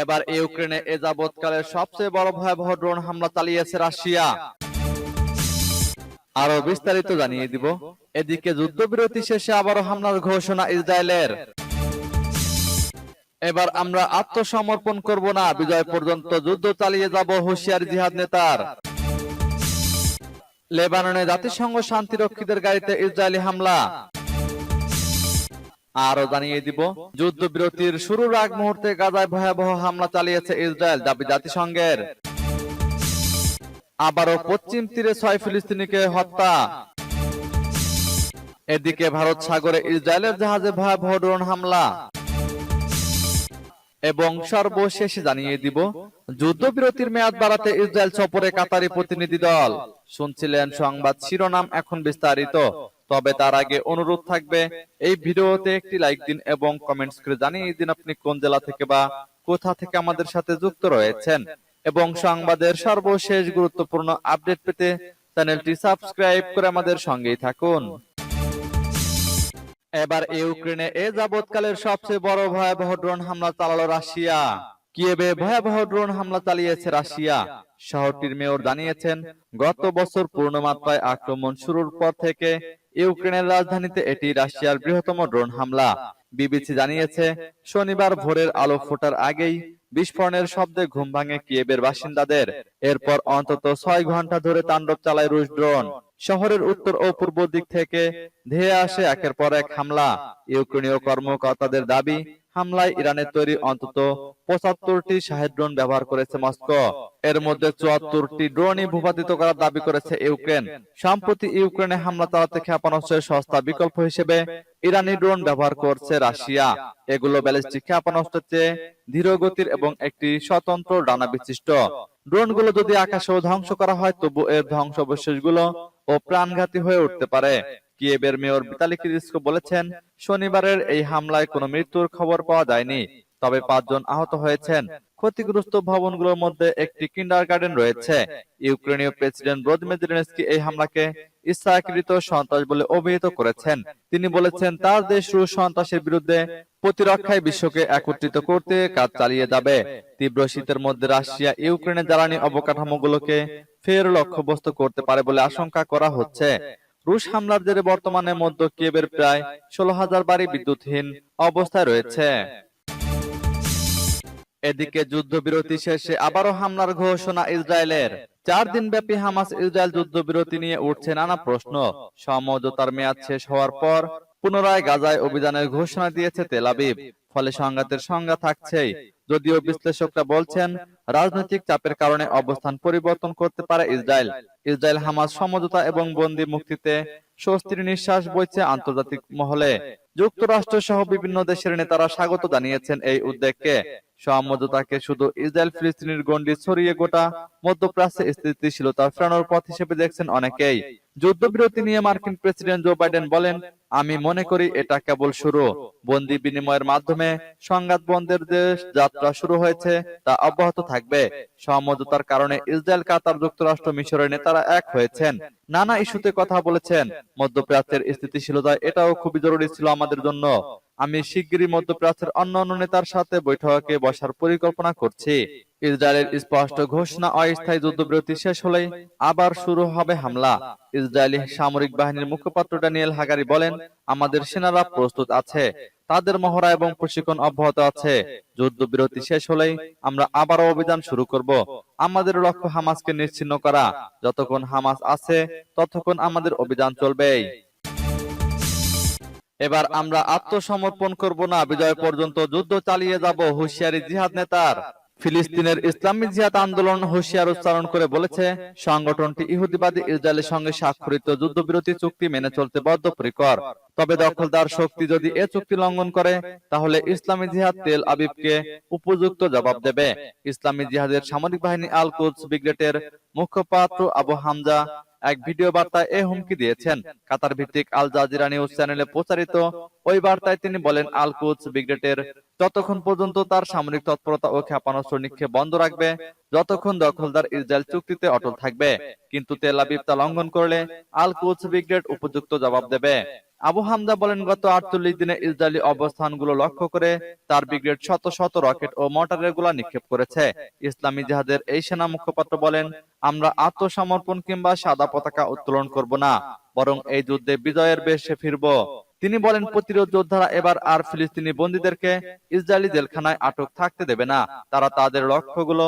এবার ইউক্রেনে এ যাবৎকালের সবচেয়ে বড় ভয়াবহ ড্রোন হামলা চালিয়েছে রাশিয়া। আরও বিস্তারিত জানিয়ে দিব। এদিকে যুদ্ধবিরতি শেষে আবারও হামলার ঘোষণা ইসরায়েলের। এবার আমরা আত্মসমর্পণ করব না। বিজয় পর্যন্ত যুদ্ধ চালিয়ে যাব হুঁশিয়ার জিহাদ নেতার। লেবাননে জাতিসংঘ শান্তিরক্ষীদের গাড়িতে ইসরায়েলি হামলা। আরও জানিয়ে দিব, যুদ্ধবিরতির শুরুর আগ মুহূর্তে গাজায় ভয়াবহ হামলা চালিয়েছে ইসরায়েল দাবি জাতিসংঘের। আবারও পশ্চিম তীরে ছয় ফিলিস্তিনিকে হত্যা। এদিকে ভারত সাগরে ইসরায়েলের জাহাজে ভয়াবহ ড্রোন হামলা। এবং সর্বশেষে জানিয়ে দিব যুদ্ধবিরতির মেয়াদ বাড়াতে ইসরায়েল সফরে কাতারি প্রতিনিধি দল। শুনছিলেন সংবাদ শিরোনাম এখন বিস্তারিত। তবে তার আগে অনুরোধ থাকবে এই ভিডিওতে একটি লাইক দিন এবং কমেন্টস করে জানিয়ে দিন আপনি কোন জেলা থেকে বা কোথা থেকে আমাদের সাথে যুক্ত রয়েছেন। এবং সংবাদের সর্বশেষ গুরুত্বপূর্ণ আপডেট পেতে চ্যানেলটি সাবস্ক্রাইব করে আমাদের সঙ্গেই থাকুন। এবার ইউক্রেনে এ যাবৎকালের সবচেয়ে বড় ভয়াবহ ড্রোন হামলা চালালো রাশিয়া। কিয়েবে ভয়াবহ ড্রোন হামলা চালিয়েছে রাশিয়া। শহরটির মেয়র জানিয়েছেন গত বছর পূর্ণমাত্রায় আক্রমণ শুরুর পর থেকে ইউক্রেনের রাজধানীতে এটি রাশিয়ার বৃহত্তম ড্রোন হামলা। বিবিসি জানিয়েছে শনিবার ভোরের আলো ফোটার আগেই বিস্ফোরণের শব্দে ঘুম ভাঙে কিয়েবের বাসিন্দাদের। এরপর অন্তত ছয় ঘণ্টা ধরে তাণ্ডব চালায় রুশ ড্রোন। শহরের উত্তর ও পূর্ব দিক থেকে ধেয়ে আসে একের পর এক হামলা। ইউক্রেনীয় কর্মকর্তাদের দাবি, হামলায় ইরানের তৈরি অন্তত পঁচাত্তরটি শাহেদ ড্রোন ব্যবহার করেছে মস্কো। এর মধ্যে চুয়াত্তরটি ড্রোনই ভূপাতিত করার দাবি করেছে ইউক্রেন। সম্প্রতি ইউক্রেনে হামলা চালাতে ক্ষেপণাস্ত্রের সস্তা বিকল্প হিসেবে ইরানি ড্রোন ব্যবহার করছে রাশিয়া। এগুলো ব্যালিস্টিক ক্ষেপণাস্ত্রের চেয়ে ধীর গতির এবং একটি স্বতন্ত্র ডানা বিশিষ্ট। ড্রোনগুলো যদি আকাশেও ধ্বংস করা হয়, তবু এর ধ্বংসাবশেষগুলো ও প্রাণঘাতী হয়ে উঠতে পারে। কিয়েবের মেয়র বিতালি কিরিস্কো বলেছেন, শনিবারের এই হামলায় কোনো মৃত্যুর খবর পাওয়া যায়নি। তবে পাঁচজন আহত হয়েছেন। ক্ষতিগ্রস্ত ভবনগুলোর মধ্যে একটি কিন্ডার গার্ডেন রয়েছে। ইউক্রেনীয় প্রেসিডেন্ট ভ্লাদিমির জেলেনস্কি এই হামলাকে ইচ্ছাকৃত সন্ত্রাস বলে অভিহিত করেছেন। তিনি বলেছেন, তার দেশ রুশ সন্ত্রাসের বিরুদ্ধে প্রতিরক্ষায় বিশ্বকে একত্রিত করতে কাজ চালিয়ে যাবে। তীব্র শীতের মধ্যে রাশিয়া ইউক্রেনের জ্বালানি অবকাঠামোগুলোকে ফের লক্ষ্যবস্তু করতে পারে বলে আশঙ্কা করা হচ্ছে। রুশ হামলার জেরে বর্তমানে মধ্য কিয়েবের প্রায় ষোলো হাজার বাড়ি বিদ্যুৎহীন অবস্থায় রয়েছে। এদিকে যুদ্ধবিরতি শেষে আবারও হামলার ঘোষণা ইসরায়েলের। চার দিন ব্যাপী হামাস ইসরায়েল যুদ্ধবিরতি নিয়ে উঠছে নানা প্রশ্ন। সমঝোতার মেয়াদ শেষ হওয়ার পর পুনরায় গাজায় অভিযানের ঘোষণা দিয়েছে তেল আবিব। ফলে সংঘাতের সংজ্ঞা থাকছেই। যদিও বিশ্লেষকরা বলছেন, রাজনৈতিক চাপের কারণে অবস্থান পরিবর্তন করতে পারে ইসরায়েল। ইসরায়েল হামাস সমঝোতা এবং বন্দি মুক্তিতে স্বস্তির নিঃশ্বাস বইছে আন্তর্জাতিক মহলে। যুক্তরাষ্ট্র সহ বিভিন্ন দেশের নেতারা স্বাগত জানিয়েছেন এই উদ্যোগকে। সমঝোতাকে শুধু ইসরায়েল ফিলিস্তিনের গণ্ডি ছড়িয়ে গোটা মধ্যপ্রাচ্যে স্থিতিশীলতা ফেরানোর পথ হিসেবে দেখছেন অনেকেই। যুদ্ধবিরতি নিয়ে মার্কিন প্রেসিডেন্ট জো বাইডেন বলেন, আমি মনে করি এটা কেবল শুরু। বন্দি বিনিময়ের মাধ্যমে সংঘাত বন্ধের যে যাত্রা শুরু হয়েছে, তা অব্যাহত থাকবে। সমঝোতার কারণে ইসরায়েল, কাতার যুক্তরাষ্ট্র মিশরের নেতারা এক হয়েছেন। নানা ইস্যুতে কথা বলেছেন। মধ্যপ্রাচ্যের স্থিতিশীলতা এটাও খুবই জরুরি ছিল আমাদের জন্য। আমি শিগগিরই মধ্যপ্রাচ্যের অন্যান্য নেতার সাথে বৈঠকে বসার পরিকল্পনা করছি। ইসরায়েলের স্পষ্ট ঘোষণা অস্থায়ী যুদ্ধবিরতি শেষ হলেই আবার শুরু হবে হামলা। ইসরায়েলি সামরিক বাহিনীর মুখপাত্র ড্যানিয়েল হাগারি বলেন, আমাদের সেনারা প্রস্তুত আছে। তাদের মহড়া এবং প্রশিক্ষণ অব্যাহত আছে। যুদ্ধবিরতি শেষ হলেই আমরা আবারও অভিযান শুরু করব। আমাদের লক্ষ্য হামাসকে নিশ্চিহ্ন করা। যতক্ষণ হামাস আছে, ততক্ষণ আমাদের অভিযান চলবেই। এবার আমরা আত্মসমর্পণ করব না, বিজয় পর্যন্ত যুদ্ধ চালিয়ে যাব, হুঁশিয়ারি জিহাদ নেতার। ফিলিস্তিনের ইসলামী জিহাদ আন্দোলন হুঁশিয়ার উচ্চারণ করে বলেছে, সংগঠনটি ইহুদিবাদী ইসরায়েলের সঙ্গে স্বাক্ষরিত যুদ্ধবিরতি চুক্তি মেনে চলতে বদ্ধপরিকর। তবে দখলদার শক্তি যদি এ চুক্তি লঙ্ঘন করে, তাহলে ইসলামী জিহাদ তেল আবিবকে উপযুক্ত জবাব দেবে। ইসলামী জিহাদের সামরিক বাহিনী আল কুদস ব্রিগেডের মুখপাত্র আবু হামজা এক ভিডিও বার্তায় এ হুমকি দিয়েছেন। কাতার ভিত্তিক আল জাজিরা নিউজ চ্যানেলে প্রচারিত ওই বার্তায় তিনি বলেন আল কুদস ব্রিগেডের ততক্ষণ পর্যন্ত তার সামরিক তৎপরতা ও ক্ষেপণাস্ত্র নিক্ষেপ বন্ধ রাখবে। যতক্ষণ দখলদার ইসরায়েল চুক্তিতে অটল থাকবে। কিন্তু তেল আবিব তা লঙ্ঘন করলে আল কুদস ব্রিগেড উপযুক্ত জবাব দেবে। আবু হামদা বলেন, গত আটচল্লিশ দিনে ইসরায়েলি অবস্থানগুলো লক্ষ্য করে তার ব্রিগেড শত শত রকেট ও মর্টারের গোলা নিক্ষেপ করেছে। ইসলামী জিহাদের এই সেনা মুখপাত্র বলেন, আমরা আত্মসমর্পণ কিংবা সাদা পতাকা উত্তোলন করব না, বরং এই যুদ্ধে বিজয়ের বেশে ফিরব। তিনি বলেন, প্রতিরোধ যোদ্ধারা এবার আর ফিলিস্তিনি বন্দীদেরকে ইসরায়েলি জেলখানায় আটক থাকতে দেবে না। তারা তাদের লক্ষ্যগুলো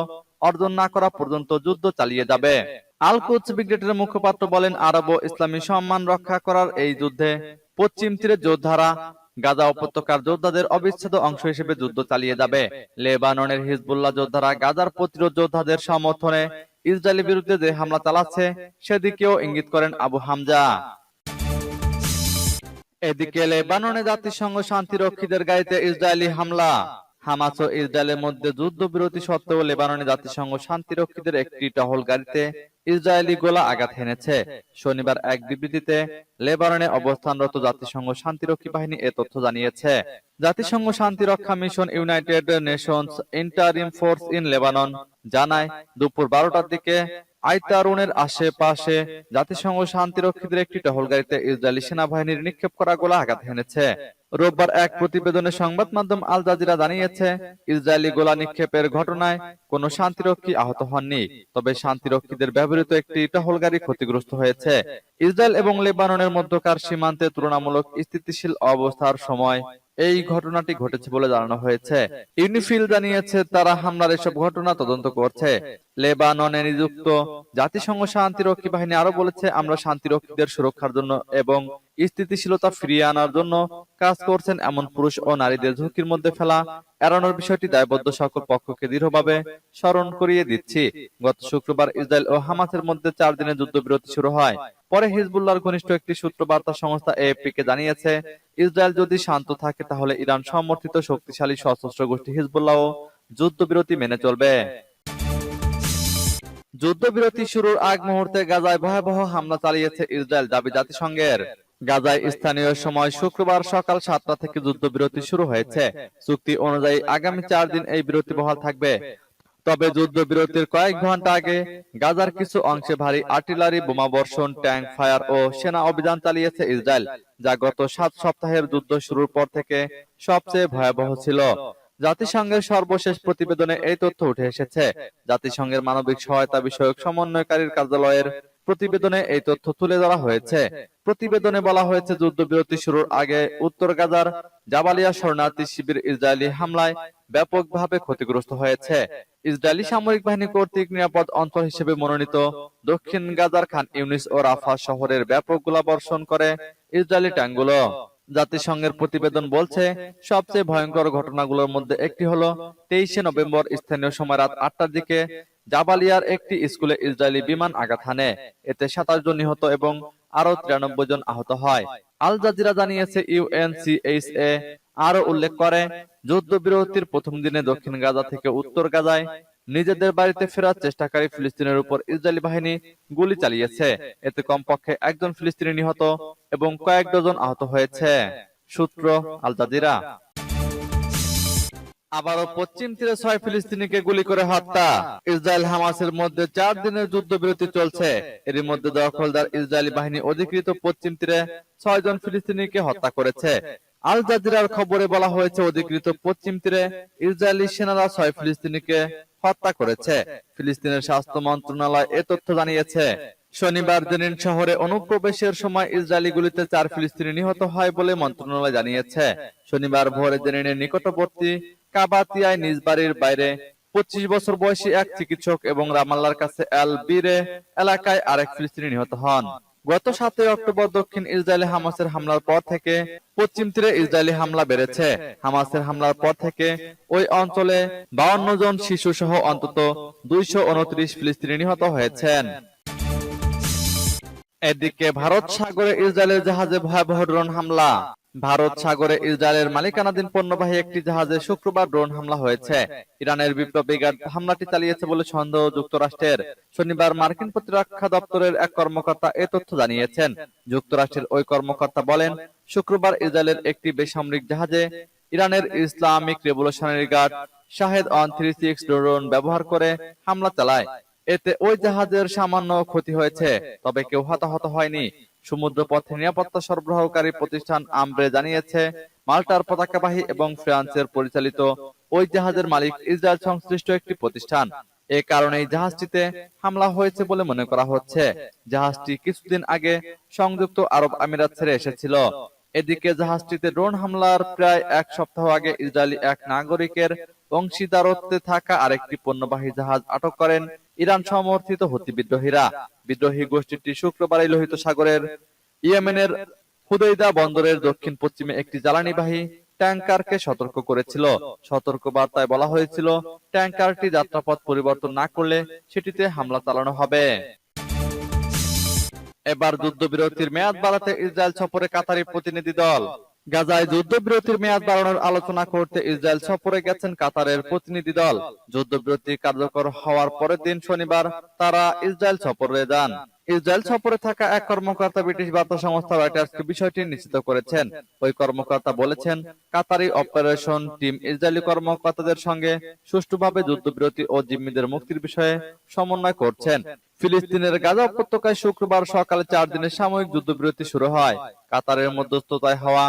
অর্জন না করা পর্যন্ত যুদ্ধ চালিয়ে যাবে। আল কুদস ব্রিগেডের মুখপাত্র বলেন, আরব ও ইসলামী সম্মান রক্ষা করার এই যুদ্ধে পশ্চিম তীরের যোদ্ধারা গাজা উপত্যকার যোদ্ধাদের অবিচ্ছেদ্য অংশ হিসেবে যুদ্ধ চালিয়ে যাবে। লেবাননের হিজবুল্লাহ যোদ্ধারা গাজার প্রতিরোধ যোদ্ধাদের সমর্থনে ইসরায়েলের বিরুদ্ধে যে হামলা চালাচ্ছে, সেদিকেও ইঙ্গিত করেন আবু হামজা। এদিকে লেবাননে জাতিসংঘ শান্তিরক্ষীদের গাড়িতে ইসরায়েলি হামলা। হামাস ও ইসরায়েলের মধ্যে যুদ্ধবিরতি সত্ত্বেও লেবাননে জাতিসংঘ শান্তিরক্ষীদের একটি টহল গাড়িতে ইসরায়েলি গোলা আঘাত হেনেছে। শনিবার এক বিবৃতিতে লেবাননে অবস্থানরত জাতিসংঘ শান্তিরক্ষী বাহিনী এ তথ্য জানিয়েছে। জাতিসংঘ শান্তিরক্ষা mission United Nations interim force in Lebanon জানায়, দুপুর বারোটার দিকে আইতারুনের আশেপাশে জাতিসংঘ শান্তিরক্ষীদের একটি টহল গাড়িতে ইসরায়েলি সেনাবাহিনীর নিক্ষেপ করা গোলা আঘাত হেনেছে। রোববার এক প্রতিবেদনে সংবাদ মাধ্যম আল জাজিরা জানিয়েছে ইসরায়েলি গোলা নিক্ষেপের ঘটনায় কোনো শান্তিরক্ষী আহত হননি। তবে শান্তিরক্ষীদের ব্যবহৃত একটি টহল গাড়ি ক্ষতিগ্রস্ত হয়েছে। ইসরায়েল এবং লেবাননের মধ্যকার সীমান্তে তুলনামূলক স্থিতিশীল অবস্থার সময় এই ঘটনাটি ঘটেছে বলে জানানো হয়েছে। ইউনিফিল জানিয়েছে তারা হামলার এসব ঘটনা তদন্ত করছে। লেবাননে নিযুক্ত জাতিসংঘ শান্তিরক্ষী বাহিনী আরও বলেছে আমরা শান্তিরক্ষীদের সুরক্ষার জন্য এবং স্থিতিশীলতা ফিরিয়ে আনার জন্য কাজ করছেন এমন পুরুষ ও নারীদের ঝুঁকির মধ্যে ফেলা, এড়ানোর বিষয়টি দায়বদ্ধ সকল পক্ষকে দৃঢ়ভাবে স্মরণ করিয়ে দিচ্ছি। গত শুক্রবার ইসরায়েল ও হামাসের মধ্যে চার দিনের যুদ্ধবিরতি শুরু হয়। পরে হিজবুল্লাহর ঘনিষ্ঠ একটি সূত্র বার্তা সংস্থা এএফপি কে জানিয়েছে, ইসরায়েল যদি শান্ত থাকে তাহলে ইরান সমর্থিত শক্তিশালী সশস্ত্র গোষ্ঠী হিজবুল্লাহ যুদ্ধবিরতি মেনে চলবে। যুদ্ধবিরতি শুরুর আগ মুহূর্তে গাজায় ভয়াবহ হামলা চালিয়েছে ইসরায়েল দাবি জাতিসংঘের। গাজায় স্থানীয় সময় শুক্রবার সকাল সাতটা থেকে যুদ্ধবিরতি শুরু হয়েছে। চুক্তি অনুযায়ী আগামী চার দিন এই বিরতি বহাল থাকবে। তবে যুদ্ধবিরতির কয়েক ঘণ্টা আগে গাজার কিছু অংশে ভারী আর্টিলারি বোমা বর্ষণ ট্যাঙ্ক ফায়ার ও সেনা অভিযান চালিয়েছে ইসরায়েল যা গত সাত সপ্তাহের যুদ্ধ শুরুর পর থেকে সবচেয়ে ভয়াবহ ছিল। জাতিসংঘের সর্বশেষ প্রতিবেদনে এই তথ্য উঠে এসেছে। জাতিসংঘের মানবিক সহায়তা বিষয়ক সমন্বয়কারীর কার্যালয়ের প্রতিবেদনে এই তথ্য তুলে ধরা হয়েছে। প্রতিবেদনে বলা হয়েছে, যুদ্ধবিরতি শুরুর আগে উত্তর গাজার জাবালিয়া শরণার্থী শিবির ইসরায়েলি হামলায় ব্যাপকভাবে ক্ষতিগ্রস্ত হয়েছে। ইসরায়েলি সামরিক বাহিনী কর্তৃক নিরাপদ অঞ্চল হিসেবে মনোনীত দক্ষিণ গাজার খান ইউনিস ও রাফা শহরের ব্যাপক গোলাবর্ষণ করে ইসরায়েলি ট্যাঙ্কগুলো। জাতিসংঘের প্রতিবেদন বলছে, সবচেয়ে ভয়ঙ্কর ঘটনাগুলোর মধ্যে একটি হলো তেইশে নভেম্বর স্থানীয় সময় রাত আটটার দিকে জাবালিয়ার একটি স্কুলে ইসরায়েলি বিমান আঘাত হানে। এতে সাতাশ জন নিহত এবং আরও তিরানব্বই জন আহত হয়। আল জাজিরা জানিয়েছে ইউএনসিএইচএ আরও উল্লেখ করে, যুদ্ধবিরতির প্রথম দিনে দক্ষিণ গাজা থেকে উত্তর গাজায় নিজেদের বাড়িতে ফেরার চেষ্টাকারী ফিলিস্তিনের উপর ইসরায়েলি বাহিনী গুলি চালিয়েছে। এতে কমপক্ষে একজন ফিলিস্তিনি নিহত এবং কয়েক ডজন আহত হয়েছে। সূত্র আল জাজিরা। আবারও পশ্চিম তীরে ছয় ফিলিস্তিনিকে গুলি করে হত্যা। ইসরায়েল হামাসের মধ্যে চার দিনের যুদ্ধবিরতি চলছে। এর মধ্যে দখলদার ইসরায়েলি বাহিনী অধিকৃত পশ্চিম তীরে ছয় জন ফিলিস্তিনিকে হত্যা করেছে। আল জাজিরার খবরে বলা হয়েছে, অধিকৃত পশ্চিম তীরে ইসরায়েলি সেনারা ছয় ফিলিস্তিনিকে হত্যা করেছে। ফিলিস্তিনের স্বাস্থ্য মন্ত্রণালয় এ তথ্য জানিয়েছে, শনিবার জেনিন শহরে অনুপ্রবেশের সময় ইসরায়েলি গুলিতে চার ফিলিস্তিনি নিহত হয় বলে মন্ত্রণালয় জানিয়েছে। শনিবার ভোরে জেনিনের নিকটবর্তী কাবাতিয়ায় নিজ বাড়ির বাইরে পঁচিশ বছর বয়সী এক চিকিৎসক এবং রামাল্লার কাছে এল বিরে এলাকায় আরেক ফিলিস্তিনি নিহত হন। গত সাতই অক্টোবর দক্ষিণ ইসরায়েলে হামাসের হামলার পর থেকে পশ্চিম তীরে ইসরায়েলি হামলা বেড়েছে। হামাসের হামলার পর থেকে ওই অঞ্চলে বাউন্ন জন শিশু সহ অন্তত দুইশো উনত্রিশ ফিলিস্তিনি নিহত হয়েছেন। এদিকে ভারত সাগরে ইসরায়েলের জাহাজে ভয়াবহ ড্রোন হামলা। ভারত সাগরে ইসরায়েলের মালিকানাধীন পণ্যবাহী একটি জাহাজে শুক্রবার ড্রোন হামলা হয়েছে। ইরানের বিপ্লবী গার্ড হামলাটি চালিয়েছে বলে সন্দেহ যুক্তরাষ্ট্রের। শনিবার মার্কিন প্রতিরক্ষা দপ্তরের এক কর্মকর্তা এ তথ্য জানিয়েছেন। যুক্তরাষ্ট্রের ওই কর্মকর্তা বলেন শুক্রবার ইসরায়েলের একটি বেসামরিক জাহাজে ইরানের Islamic revolutionary guard Shahed one three six drone ব্যবহার করে হামলা চালায়। এতে ওই জাহাজের সামান্য ক্ষতি হয়েছে তবে কেউ হতাহত হয়নি। সমুদ্র পথে নিরাপত্তা সরবরাহকারী প্রতিষ্ঠান আমব্রে জানিয়েছে, মাল্টার পতাকাবাহী এবং ফ্রান্সের পরিচালিত ওই জাহাজের মালিক ইসরায়েল সংশ্লিষ্ট একটি প্রতিষ্ঠান। এ কারণে জাহাজটিতে হামলা হয়েছে বলে মনে করা হচ্ছে। জাহাজটি কিছুদিন আগে সংযুক্ত আরব আমিরাত ছেড়ে এসেছিল। এদিকে জাহাজটিতে ড্রোন হামলার প্রায় এক সপ্তাহ আগে ইসরায়েলি এক নাগরিকের অংশীদারত্বে থাকা আরেকটি পণ্যবাহী জাহাজ আটক করেন ইরান সমর্থিত হুতি বিদ্রোহীরা। বিদ্রোহী গোষ্ঠীটি শুক্রবার লোহিত সাগরের ইয়েমেনের হুদৈদা বন্দরের দক্ষিণ পশ্চিমে একটি জ্বালানিবাহী ট্যাঙ্কারকে সতর্ক করেছিল। সতর্ক বার্তায় বলা হয়েছিল, ট্যাঙ্কারটি যাত্রাপথ পরিবর্তন না করলে সেটিতে হামলা চালানো হবে। এবার যুদ্ধবিরতির মেয়াদ বাড়াতে ইসরায়েল সফরে কাতারি প্রতিনিধি দল। গাজায় যুদ্ধবিরতির মেয়াদ বাড়ানোর আলোচনা করতে ইসরায়েল সফরে গেছেন কাতারের প্রতিনিধি দল। যুদ্ধবিরতি কার্যকর হওয়ার পরের দিন শনিবার তারা ইসরায়েল সফরে যান। ইসরায়েল সফরে থাকা এক কর্মকর্তা ব্রিটিশ বার্তা সংস্থা রয়টার্সকে বিষয়টি নিশ্চিত করেছেন। ওই কর্মকর্তা বলেছেন, কাতারি অপারেশন টিম ইসরায়েলি কর্মকর্তাদের সঙ্গে সুষ্ঠুভাবে যুদ্ধবিরতি ও জিম্মিদের মুক্তির বিষয়ে সমন্বয় করছেন। ফিলিস্তিনের গাজা উপত্যকায় শুক্রবার সকালে চার দিনের সাময়িক যুদ্ধবিরতি শুরু হয়। কাতারের মধ্যস্থতায় হওয়া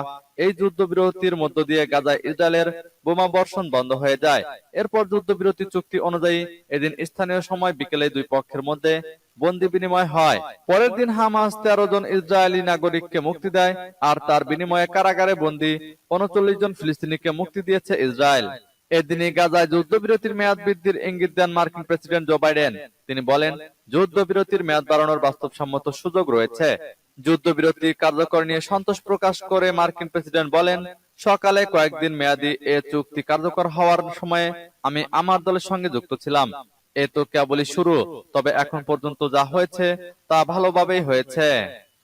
এই যুদ্ধবিরতির মধ্য দিয়ে গাজায় ইসরায়েলের বোমা বর্ষণ বন্ধ হয়ে যায়। এরপর যুদ্ধবিরতি চুক্তি অনুযায়ী এদিন স্থানীয় সময় বিকেলে দুই পক্ষের মধ্যে বন্দি বিনিময় হয়। পরের দিন হামাস তেরো জন ইসরায়েলি নাগরিককে মুক্তি দেয় আর তার বিনিময়ে কারাগারে বন্দি উনচল্লিশ জন ফিলিস্তিনিকে মুক্তি দিয়েছে ইসরায়েল। এদিনই গাজায় যুদ্ধবিরতির মেয়াদ বৃদ্ধির ইঙ্গিত দেন মার্কিন প্রেসিডেন্ট জো বাইডেন। তিনি বলেন, যুদ্ধবিরতির মেয়াদ বাড়ানোর বাস্তবসম্মত সুযোগ রয়েছে। যুদ্ধবিরতি কার্যকর নিয়ে সন্তোষ প্রকাশ করে মার্কিন প্রেসিডেন্ট বলেন, সকালে কয়েকদিন মেয়াদি এ চুক্তি কার্যকর হওয়ার সময়ে আমি আমার দলের সঙ্গে যুক্ত ছিলাম। এ তো কেবলই শুরু, তবে এখন পর্যন্ত যা হয়েছে তা ভালোভাবেই হয়েছে।